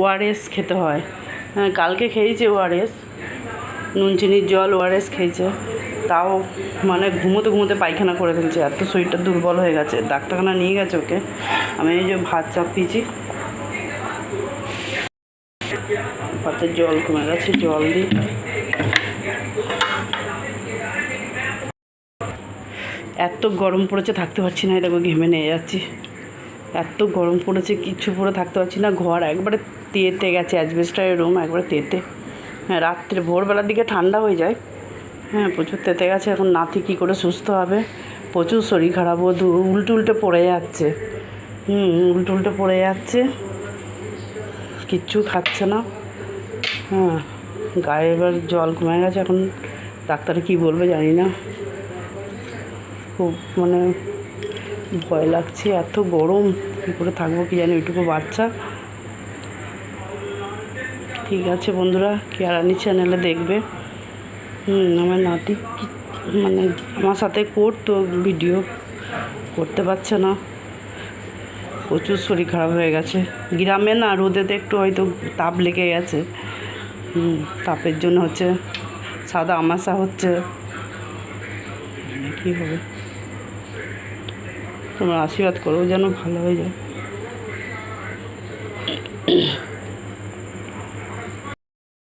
ORS খেতে হয়। হ্যাঁ কালকে খেয়েছে ওআরএস নুন, চিনির জল ওআরএস খেয়েছে। তাও মানে ঘুমোতে ঘুমোতে পায়খানা করে ফেলছে। এত শরীরটা দুর্বল হয়ে গেছে। ডাক্তারখানা নিয়ে গেছে ওকে। আমি এই যে ভাত চাপ চাপিয়েছি। ভাতের জল কমে গেছে, জল দিই। এত গরম পড়েছে, থাকতে পারছি না। এটাকে ঘেমে নিয়ে যাচ্ছি। এত গরম পড়েছে, কিচ্ছু পরে থাকতে পারছি না। ঘর একবারে তেতে গেছে অ্যাজবেস্টারের রুম একবারে তেতে। হ্যাঁ রাত্রে ভোরবেলার দিকে ঠান্ডা হয়ে যায়। হ্যাঁ প্রচুর তেতে গেছে, এখন নাতি কী করে সুস্থ হবে? প্রচুর শরীর খারাপ, ও উল্টে উল্টে পড়ে যাচ্ছে। হুম, উল্টে উল্টে পড়ে যাচ্ছে। কিচ্ছু খাচ্ছে না। হ্যাঁ গায়ে এবার জল কমে গেছে, এখন ডাক্তারে কী বলবে জানি না। খুব মানে ভয় লাগছে, এত গরম। কী করে থাকব কি জানি, ওইটুকু বাচ্চা। ঠিক আছে বন্ধুরা, কেয়ারানি চ্যানেলে দেখবে। হুম, আমার নাতি মানে আমার সাথে করতো ভিডিও করতে পারছে না। প্রচুর শরীর খারাপ হয়ে গেছে। গ্রামে না রোদেতে একটু হয়তো তাপ লেগে গেছে। তাপের জন্য হচ্ছে সাদা আমাশা হচ্ছে। কী হবে? তোমরা আশীর্বাদ করো যেন ভালো হয়ে যায়।